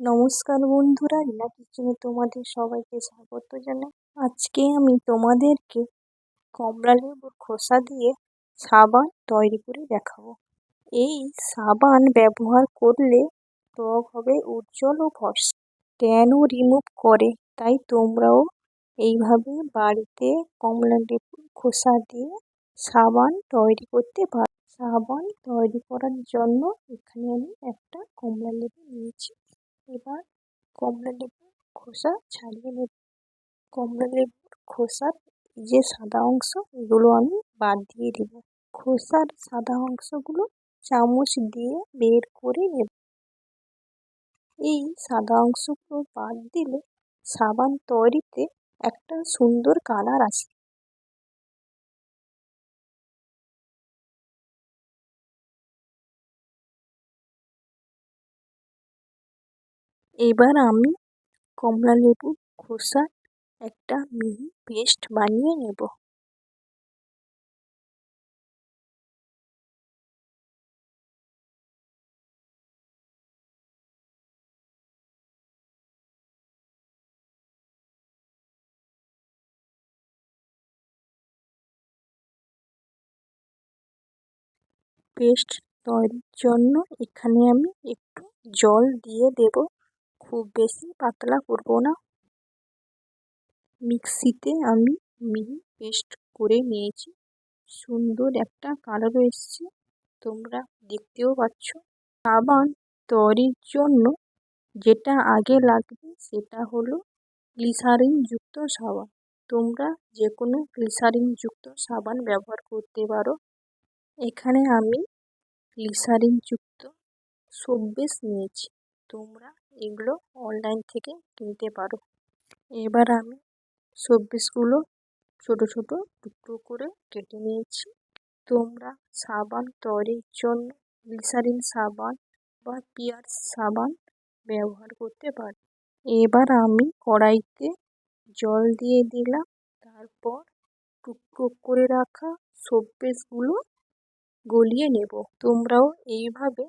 নমস্কার বন্ধুরা রিনা কিচেনে তোমাদের সবাইকে স্বাগত জানাই। আজকে আমি তোমাদেরকে কমলা লেবুর খোসা দিয়ে সাবান তৈরি করে দেখাবো। এই সাবান ব্যবহার করলে ত্বক হবে উজ্জ্বল ও ফর্সা ট্যানও রিমুভ করে। তাই তোমরাও এইভাবে বাড়িতে কমলা লেবুর খোসা দিয়ে সাবান তৈরি করতে পারো। সাবান তৈরি করার জন্য এখানে আমি একটা কমলা লেবু নিয়েছি। এবার কমলা লেবুর খোসা ছাড়িয়ে নেব। কমলা লেবুর খোসার যে সাদা অংশ, এগুলো আমি বাদ দিয়ে দেব। খোসার সাদা অংশগুলো চামচ দিয়ে বের করে নেব। এই সাদা অংশগুলো বাদ দিলে সাবান তৈরিতে একটা সুন্দর কালার আসে এবার আমি কমলা লেবু খোসার একটা মিহি পেস্ট বানিয়ে নেব। পেস্ট তৈরির জন্য এখানে আমি একটু জল দিয়ে দেব। খুব বেশি পাতলা করব না। মিক্সিতে আমি মিহি পেস্ট করে নিয়েছি। সুন্দর একটা কালারও এসছে। তোমরা দেখতেও পাচ্ছ। সাবান তৈরির জন্য যেটা আগে লাগবে সেটা হলো গ্লিসারিনযুক্ত সাবান। তোমরা যে কোনো গ্লিসারিনযুক্ত সাবান ব্যবহার করতে পারো। এখানে আমি সোপ বেস নিয়েছি। তোমরা এগুলো অনলাইন থেকে কিনতে পারো। এবার আমি সোপ বেসগুলো ছোটো ছোটো টুকরো করে কেটে নিয়েছি। তোমরা সাবান, তৈরির জন্য গ্লিসারিন সাবান বা পিয়ার সাবান ব্যবহার করতে পারো। এবার আমি কড়াইতে জল দিয়ে দিলাম। তারপর টুকরো করে রাখা সোপ বেসগুলো গলিয়ে নেব। তোমরাও এইভাবে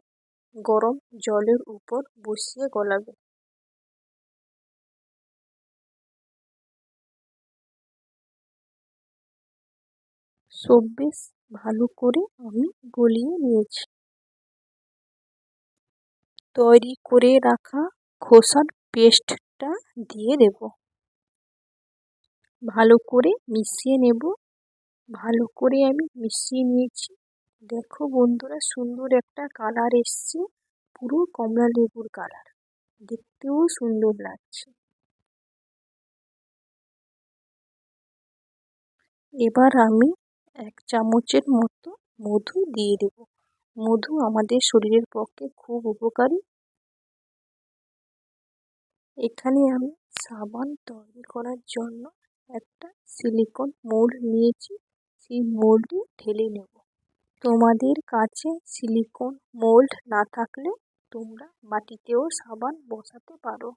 গরম জলের উপর বসিয়ে গলাবে সব বেশ ভালো করে আমি গলিয়ে নিয়েছি। তৈরি করে রাখা খোসার পেস্টটা দিয়ে দেব ভালো করে মিশিয়ে নেব। ভালো করে আমি মিশিয়ে নিয়েছি। দেখো বন্ধুরা, সুন্দর একটা কালার এসছে, পুরো কমলা লেবুর কালার দেখতেও সুন্দর লাগছে। এবার আমি এক চামচের মতো মধু দিয়ে দেব। মধু আমাদের শরীরের পক্ষে খুব উপকারী। এখানে আমি সাবান তৈরি করার জন্য একটা সিলিকন মোল্ড নিয়েছি। সেই মোল্ডে ঢেলে নেব। তোমাদের কাছে সিলিকন মোল্ড না থাকলে তোমরা বাটিতেও সাবান বসাতে পারো।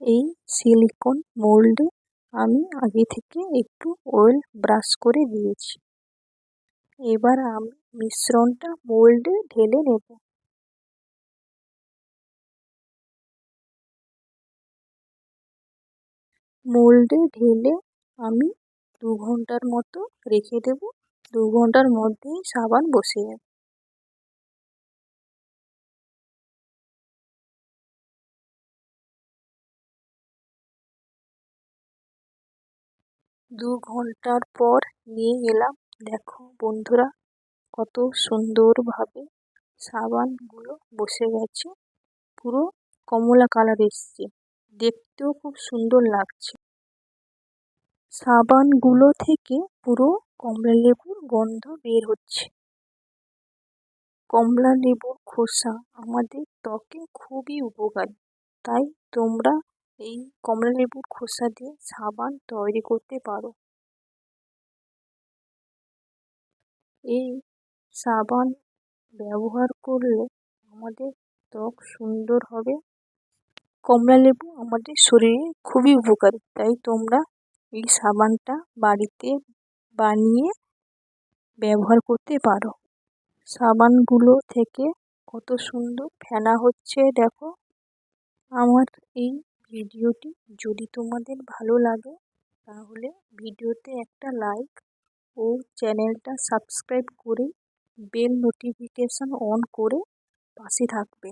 এই সিলিকন মোল্ডে আমি আগে থেকে একটু অয়েল ব্রাশ করে দিয়েছি। এবার আমি মিশ্রণটা মোল্ডে ঢেলে নেব। মোল্ডে ঢেলে আমি দু ঘণ্টার মতো রেখে দেব। দু ঘণ্টার মধ্যেই সাবান বসে যাবে দু ঘণ্টার পর নিয়ে এলাম। দেখো বন্ধুরা, কত সুন্দরভাবে সাবানগুলো বসে গেছে। পুরো কমলা কালার এসছে। দেখতেও খুব সুন্দর লাগছে। সাবানগুলো থেকে পুরো কমলা লেবুর গন্ধ বের হচ্ছে। কমলা লেবুর খোসা আমাদের ত্বকে খুবই উপকারী। তাই তোমরা এই কমলা লেবুর খোসা দিয়ে সাবান তৈরি করতে পারো। এই সাবান ব্যবহার করলে আমাদের ত্বক সুন্দর হবে। কমলা লেবু আমাদের শরীরে খুবই উপকারী। তাই তোমরা এই সাবানটা বাড়িতে বানিয়ে ব্যবহার করতে পারো। সাবানগুলো থেকে কত সুন্দর ফেনা হচ্ছে, দেখো। আমার এই ভিডিওটি যদি তোমাদের ভালো লাগে, তাহলে ভিডিওতে একটা লাইক ও চ্যানেলটা সাবস্ক্রাইব করে বেল নোটিফিকেশান অন করে পাশে থাকবে।